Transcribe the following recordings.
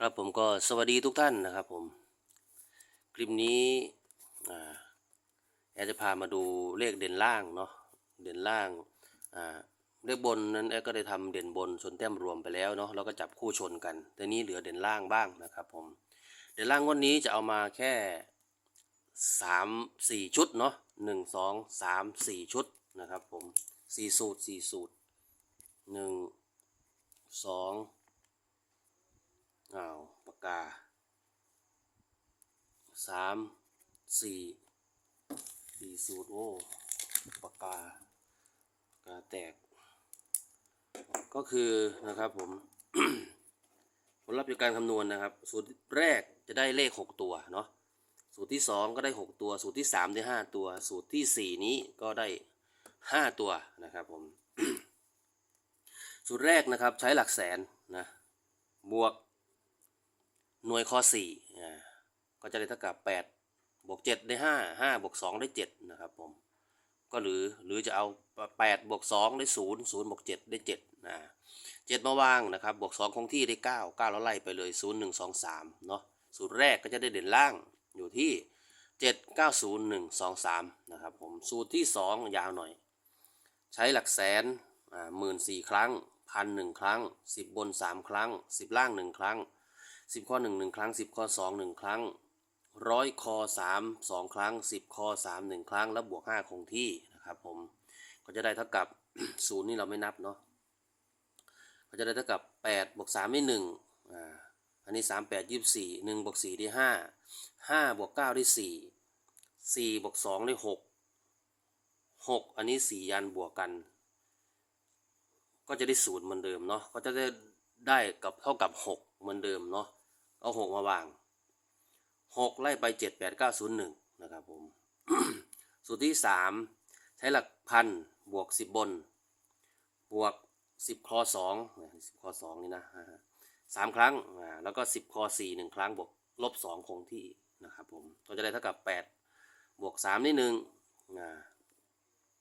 ครับผมก็สวัสดีทุกท่านนะครับผม คลิปนี้แอดจะพามาดูเลขเด่นล่างเนาะเด่นล่างเลขบนนั้นแอดก็ได้ทำเด่นบนชนแต้มรวมไปแล้วเนาะแล้วก็จับคู่ชนกันแต่นี้เหลือเด่นล่างบ้างนะครับผมเด่นล่างงวันนี้จะเอามาแค่สามสี่ชุดเนาะหนึ่งสองสามสี่ชุดนะครับผมสี่สูตรสี่สูตรหนึ่งสอง อ้าปากกาสามสี่สี่สูตรโอ้ปากกาปากกาแตก ก็คือนะครับผมผลลัพธ์จากการคำนวณนะครับ สูตรแรกจะได้เลข 6 ตัวเนาะสูตรที่ 2 ก็ได้ 6 ตัว สูตรที่ 3 ได้ 5 ตัว สูตรทีสี่4 นี้ก็ได้ 5 ตัวนะครับผม สูตรแรกนะครับใช้หลักแสนนะบวก หน่วยข้อสี่อ่าก็จะได้เท่ากับแปดบวกเจ็ดได้ห้าห้าบวกสองได้เจ็ดนะครับผม ก็หรือหรือจะเอาแปดบวกสองได้ศูนย์ศูนย์บวกเจ็ดได้เจ็ดนะเจ็ดมาวางนะครับบวกสองคงที่ได้เก้าเก้าแล้วไล่ไปเลยศูนย์หนึ่งสองสามเนาะสูตรแรกก็จะได้เด่นล่างอยู่ที่เจ็ดเก้าศูนย์หนึ่งสองสามนะครับผมสูตรที่สองยาวหน่อย ใช้หลักแสนอ่าหมื่นสี่ครั้งพันหนึ่งครั้งสิบบนสามครั้งสิบล่างหนึ่งครั้ง สิบข้อหนึ่งหนึ่งครั้งสิบข้อสองหนึ่งครั้งร้อยคอสามสองครั้งสิบคอสามหนึ่งครั้ง แล้วบวกห้าคงที่นะครับผมก็จะได้เท่ากับศูนย์นี่เราไม่นับเนาะก็จะได้เท่ากับแปดบวกสามได้หนึ่งอ่าอันนี้สามแปดยี่สิบสี่หนึ่งบวกสี่ได้ห้าห้าบวกเก้าได้สี่สี่บวกสองได้หกหกอันนี้สี่ยันบวกกัน ก็จะได้ศูนย์เหมือนเดิมเนาะก็จะได้ได้กับเท่ากับหกเหมือนเดิมเนาะ เอาหกมาวางหกไล่ไปเจ็ดแปดเก้าศูนย์หนึ่งนะครับผม สูตรที่สามใช้หลักพันบวกสิบบน บวกสิบคอสองสิบคอสองนี่นะสามครั้งแล้วก็สิบคอสี่หนึ่งครั้งบวกลบสองคงที่นะครับผมก็จะได้เท่ากับแปดบวกสามได้หนึ่ง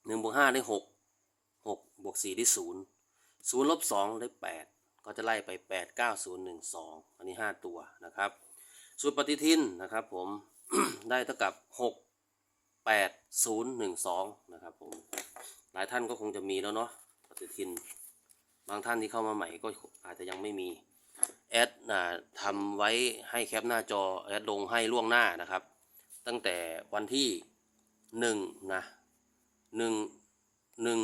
หนึ่งบวกห้าได้หกหกบวกสี่ได้ศูนย์ศูนย์ลบสองได้แปด ก็จะไล่ไปแปดเก้าศูนย์หนึ่งสองอันนี้ห้าตัวนะครับสูตรปฏิทินนะครับผมได้เท่ากับหกแปดศูนย์หนึ่งสองนะครับผม หลายท่านก็คงจะมีแล้วเนาะปฏิทิน บางท่านที่เข้ามาใหม่ก็อาจจะยังไม่มี แอดนะทำไว้ให้แคปหน้าจอ แอดลงให้ล่วงหน้านะครับ ตั้งแต่วันที่หนึ่งนะหนึ่งหนึ่ง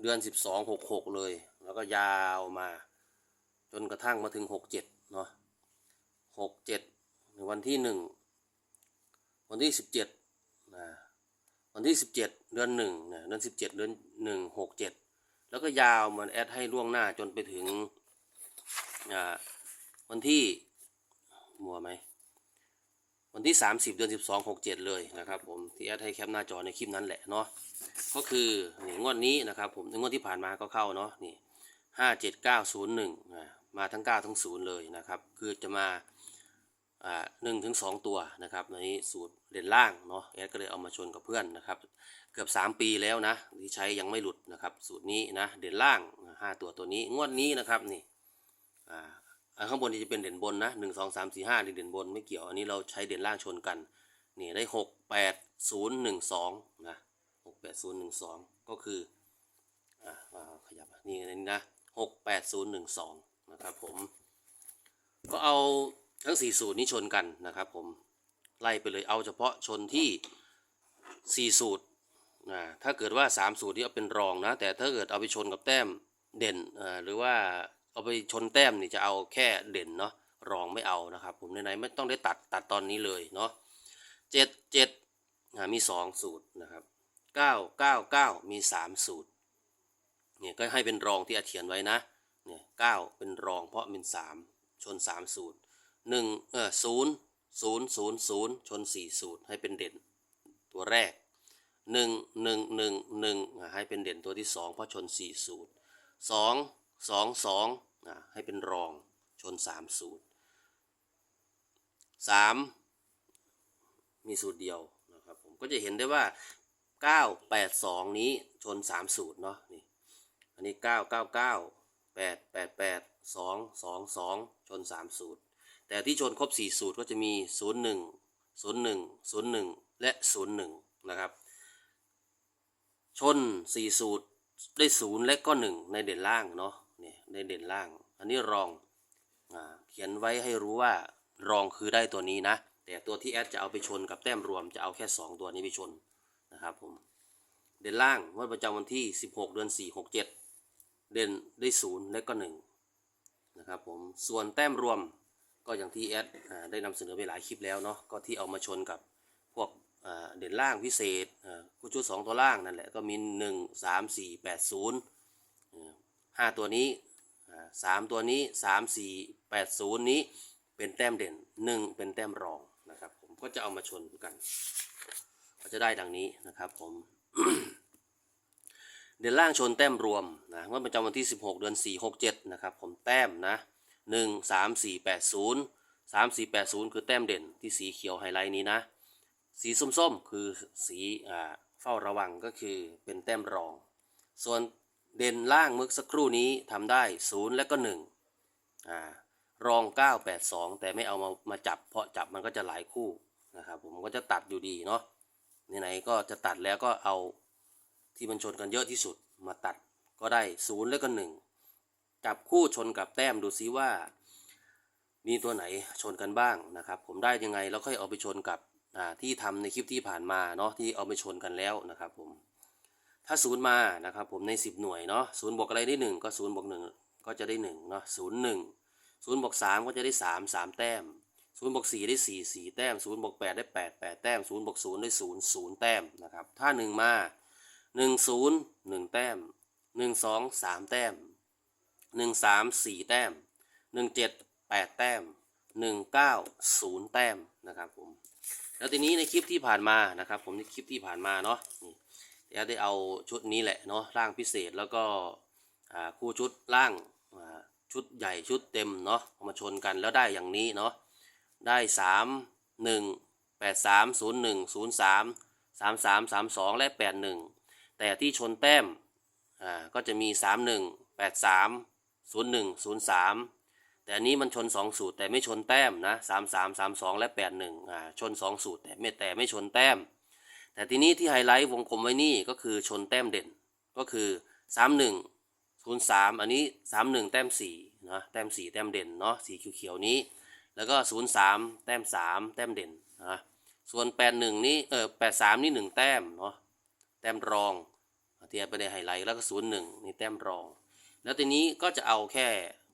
เดือนสิบสองหกหกเลย แล้วก็ยาวมา จนกระทั่งมาถึงหกเจ็ดเนาะหกเจ็ดวันที่หนึ่งวันที่สิบเจ็ดนะวันที่สิบเจ็ดเดือนหนึ่งนะเดือนสิบเจ็ดเดือนหนึ่งหกเจ็ดแล้วก็ยาวมันแอดให้ล่วงหน้าจนไปถึงอ่าวันที่มัวไหมวันที่ 30 เดือน 12 67 เลยนะครับผมที่แอดให้แคปหน้าจอในคลิปนั้นแหละเนาะก็คือนี่งวดนี้นะครับผมงวดที่ผ่านมาก็เข้าเนาะนี่ 57901อ่ามาทั้ง 9 ทั้ง 0 เลยนะครับ คือจะมาหนึ่งถึงสองตัวนะครับในนี้สูตรเด่นล่างเนาะแอดก็เลยเอามาชนกับเพื่อนนะครับ เกือบ 3 ปีแล้วนะที่ใช้ยังไม่หลุดนะครับ สูตรนี้นะเด่นล่าง 5 ตัวตัวนี้งวดนี้นะครับนี่ข้างบนนี่จะเป็นเด่นบนนะหนึ่งสองสามสี่ห้าเด่นบนไม่เกี่ยวอันนี้เราใช้เด่นล่างชนกันนี่ได้หกแปดศูนย์หนึ่งสองนะหกแปดศูนย์หนึ่งสองก็คืออ่าขยับนี่นี่นะ หกแปดศูนย์หนึ่งสองนะครับผม ก็เอาทั้งสี่สูตรนี้ชนกันนะครับผม ไล่ไปเลยเอาเฉพาะชนที่สี่สูตรนะถ้าเกิดว่าสามสูตรนี้เอาเป็นรองนะ แต่ถ้าเกิดเอาไปชนกับแต้มเด่นอ่าหรือว่าเอาไปชนแต้มนี่จะเอาแค่เด่นเนาะรองไม่เอานะครับ ผมในๆไม่ต้องได้ตัดตัดตอนนี้เลยเนาะเจ็ดเจ็ดมีสองสูตรนะครับเก้าเก้าเก้ามีสามสูตร เนี่ยก็ให้เป็นรองที่อาเขียนไว้นะเนี่ยเก้าเป็นรองเพราะเป็นสามชนสามสูตรหนึ่งเออศูนย์ศูนย์ศูนย์ศูนย์ชนสี่สูตรให้เป็นเด่นตัวแรกหนึ่งหนึ่งหนึ่งหนึ่งให้เป็นเด่นตัวที่สองเพราะชนสี่สูตรสองสองสองให้เป็นรองชนสามสูตรสามมีสูตรเดียวนะครับผมก็จะเห็นได้ว่าเก้าแปดสองนี้ชนสามสูตรเนาะนี่ อันนี้เก้าเก้าเก้าแปดแปดแปดสองสองสองชนสามสูตร แต่ที่ชนครบสี่สูตรก็จะมีศูนย์หนึ่งศูนย์หนึ่งศูนย์หนึ่งและศูนย์หนึ่งนะครับ ชนสี่สูตรได้ศูนย์และก็หนึ่งในเด่นล่างเนาะเนี่ยในเด่นล่าง อันนี้รองอเขียนไว้ให้รู้ว่ารองคือได้ตัวนี้นะ แต่ตัวที่แอดจะเอาไปชนกับแต้มรวมจะเอาแค่ 2 ตัวนี้ไปชนนะครับผมเด่นล่างงวันประจำวันที่ 16 เดือน 4 6 7 เด่นได้ศูนย์และก็หนึ่งนะครับผมส่วนแต้มรวมก็อย่างที่แอดได้นำเสนอไปหลายคลิปแล้วเนาะก็ที่เอามาชนกับพวกเด่นล่างพิเศษคู่ชุด 2 ตัวล่างนั่นแหละก็มี 1 3 4 8 0ห้าตัวนี้อ่าสามตัวนี้สามสี่แปดศูนย์นี้เป็นแต้มเด่นหนึ่งเป็นแต้มรองนะครับผมก็จะเอามาชนกัน ก็จะได้ดังนี้นะครับผม เด่นล่างชนแต้มรวมนะงว่าประจำวันที่ 16 เดือน 4 6 7 นะครับผมแต้มนะ 1 3 4 8 0 3 4 8 0 คือแต้มเด่นที่สีเขียวไฮไลท์นี้นะ สีส้มๆ คือสีอ่าเฝ้าระวังก็คือเป็นแต้มรอง ส่วนเด่นล่างเมื่อสักครู่นี้ทำได้ 0 และก็1อ่ารอง 982 แต่ไม่เอามามาจับ เพราะจับมันก็จะหลายคู่นะครับผมก็จะตัดอยู่ดีเนาะไหนๆก็จะตัดแล้วก็เอา ที่มันชนกันเยอะที่สุดมาตัดก็ได้0และก็1จับคู่ชนกับแต้มดูซิว่า มีตัวไหนชนกันบ้างนะครับ ผมได้ยังไงแล้วค่อยเอาไปชนกับที่ทำในคลิปที่ผ่านมาเนาะที่เอาไปชนกันแล้วนะครับผมถ้าศูนย์มานะครับผมใน 10 หน่วยเนาะศูนย์บวกอะไรได้ 1 ก็ศูนย์บวกหนึ่งก็จะได้1เนาะศูนย์หนึ่งศูนย์บวกสามก็จะได้ 3 3 แต้มศูนย์บวกสี่ได้ 4 4 แต้มศูนย์บวกแปดได้ 8 8 แต้มศูนย์บวกศูนย์ได้ 0 0 แต้มนะครับถ้า 1 มา 1 0 1แต้ม1 2 3แต้ม1 3 4แต้ม1 7 8แปดแต้ม1 9 0แต้มนะครับผมแล้วทีนี้ในคลิปที่ผ่านมานะครับ ผมในคลิปที่ผ่านมาเนาะนี่ได้เอาชุดนี้แหละเนาะร่างพิเศษแล้วก็คู่ชุดร่างชุดใหญ่ชุดเต็มเนาะมาชนกันแล้วได้อย่างนี้เนาะได้สามหนึ่งแปดสามศูนย์หนึ่งศูนย์สามสามสามสามสองและแปดหนึ่ง แต่ที่ชนแต้มอ่าก็จะมีสามหนึ่งแปดสามศูนย์หนึ่งศูนย์สามแต่อันนี้มันชนสองสูตรแต่ไม่ชนแต้มนะสามสามสามสองและแปดหนึ่งอ่าชนสองสูตรแต่ไม่แต่ไม่ชนแต้ม แต่ทีนี้ที่ไฮไลท์วงกลมไว้นี่ก็คือชนแต้มเด่นก็คือ 3 1 0 3 อันนี้ 3 1 แต้ม4นะแต้ม 4 แต้มเด่นเนาะสีเขียวๆนี้ แล้วก็ 0 3 แต้ม 3 แต้มเด่นนะส่วน 8 1 นี้เออ8 3 นี่ 1 แต้มเนาะแต้มรอง เที่ไปในไฮไลท์แล้วก็0 1นี่แต้มรอง แล้วทีนี้ก็จะเอาแค่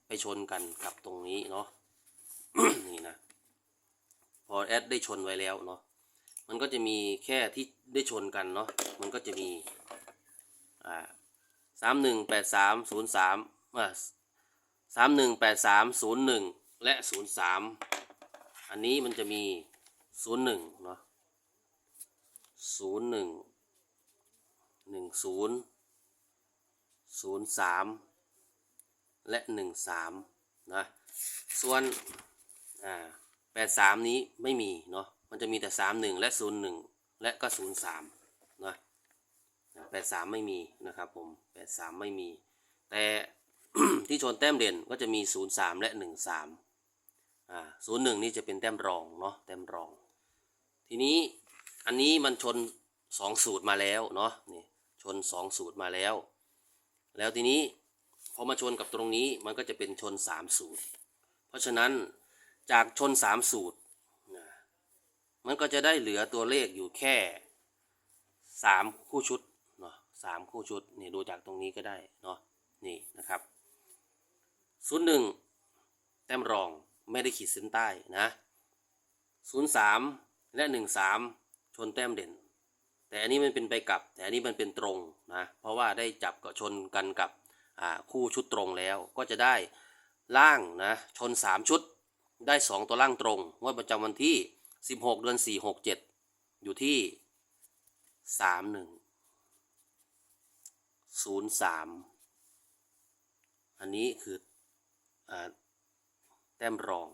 ไปชนกันกับตรงนี้เนาะนี่นะพอแอดได้ชนไว้แล้วเนาะมันก็จะมีแค่ที่ได้ชนกันเนาะมันก็จะมีอ่าสามหนึ่งแปดสามศูนย์สามอ่าสามหนึ่งแปดสามศูนย์หนึ่งและศูนย์สามอันนี้มันจะมีศูนย์หนึ่งเนาะศูนย์หนึ่ง หนึ่งศูนย์ศูนย์สามและหนึ่งสามนะส่วนอ่าแปดสามนี้ไม่มีเนาะมันจะมีแต่สามหนึ่งและศูนย์หนึ่งและก็ศูนย์สามนะแปดสามไม่มีนะครับผมแปดสามไม่มี แต่ที่ชนแต้มเด่นก็จะมีศูนย์สามและหนึ่งสามอ่าศูนย์หนึ่งนี่จะเป็นแต้มรองเนาะแต้มรอง ทีนี้อันนี้มันชนสองสูตรมาแล้วเนาะนี่ ชนสองสูตรมาแล้ว แล้วทีนี้พอมาชนกับตรงนี้มันก็จะเป็นชนสามสูตร เพราะฉะนั้นจากชนสามสูตรมันก็จะได้เหลือตัวเลขอยู่แค่สามคู่ชุดเนาะสามคู่ชุดนี่ดูจากตรงนี้ก็ได้เนาะนี่นะครับศูนย์หนึ่งแต้มรองไม่ได้ขีดเส้นใต้นะศูนย์สามและหนึ่งสามชนแต้มเด่น แต่อันนี้มันเป็นไปกลับ แต่อันนี้มันเป็นตรงนะ เพราะว่าได้จับกับชนกันกับคู่ชุดตรงแล้ว ก็จะได้ล่างนะชน 3 ชุดได้ 2 ตัวล่างตรงงวดประจำวันที่ 16 เดือน 4 6 7 อยู่ที่ 3 1 0 3 อันนี้คืออแต้มรอง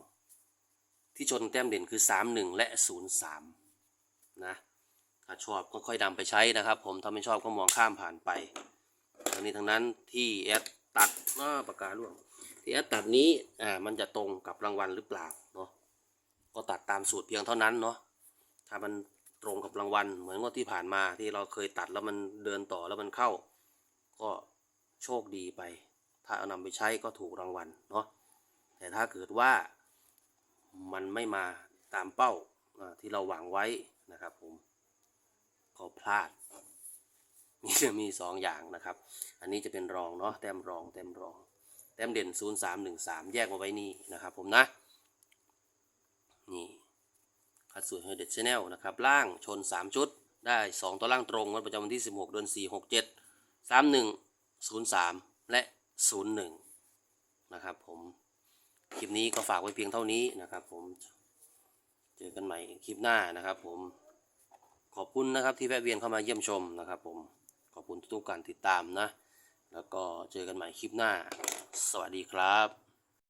ที่ชนแต้มเด่นคือ 3 1 และ 0 3นะถ้าชอบก็ค่อยนำไปใช้นะครับ ผมถ้าไม่ชอบก็มองข้ามผ่านไปทั้งนี้ทั้งนั้นที่แอดตัดหน้าปากกาล่วงที่แอดตัดนี้อ่ามันจะตรงกับรางวัลหรือเปล่าเนาะก็ตัดตามสูตรเพียงเท่านั้นเนาะถ้ามันตรงกับรางวัลเหมือนงวดที่ผ่านมาที่เราเคยตัดแล้วมันเดินต่อแล้วมันเข้า ก็โชคดีไป ถ้าเอานำไปใช้ก็ถูกรางวัลเนาะแต่ถ้าเกิดว่ามันไม่มาตามเป้าที่เราหวังไว้นะครับผม ก็พลาดมีจะมีสองอย่างนะครับ อันนี้จะเป็นรองเนาะแต้มรองแต้มรองแต้มเด่น 0 3 1 3 แยกมาไว้นี่นะครับผมนะ นี่คัดสวยเฮเด็ดชแนลนะครับ ล่างชน 3 ชุด ได้ 2 ตัวล่างตรงวันประจำวันที่ 16 เดือน 4 6 7 3 1 0 3 และ 0 1 นะครับผม คลิปนี้ก็ฝากไว้เพียงเท่านี้นะครับผม เจอกันใหม่คลิปหน้านะครับผม ขอบคุณนะครับที่แวะเวียนเข้ามาเยี่ยมชมนะครับผม ขอบคุณทุกการติดตามนะ แล้วก็เจอกันใหม่คลิปหน้า สวัสดีครับ